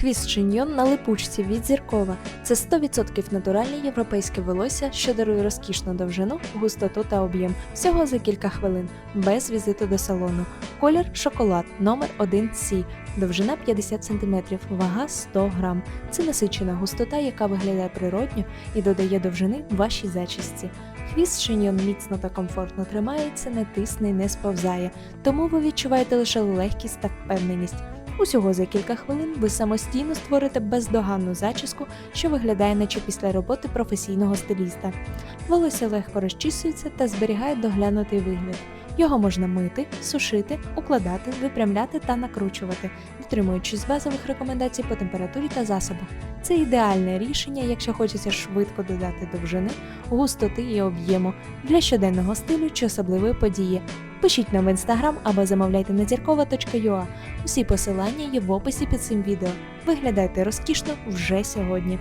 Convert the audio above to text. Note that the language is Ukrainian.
Хвіст шиньйон на липучці від зіркова. Це 100% натуральне європейське волосся, що дарує розкішну довжину, густоту та об'єм. Всього за кілька хвилин, без візиту до салону. Колір шоколад, номер 1C, довжина 50 см, вага 100 грам. Це насичена густота, яка виглядає природньо і додає довжини вашій зачісті. Хвіст шиньйон міцно та комфортно тримається, не тисне і не сповзає, тому ви відчуваєте лише легкість та впевненість. Усього за кілька хвилин ви самостійно створите бездоганну зачіску, що виглядає наче після роботи професійного стиліста. Волосся легко розчісується та зберігає доглянутий вигляд. Його можна мити, сушити, укладати, випрямляти та накручувати, дотримуючись базових рекомендацій по температурі та засобах. Це ідеальне рішення, якщо хочеться швидко додати довжини, густоти і об'єму для щоденного стилю чи особливої події. Пишіть нам в інстаграм або замовляйте на зіркова.ua. Усі посилання є в описі під цим відео. Виглядайте розкішно вже сьогодні.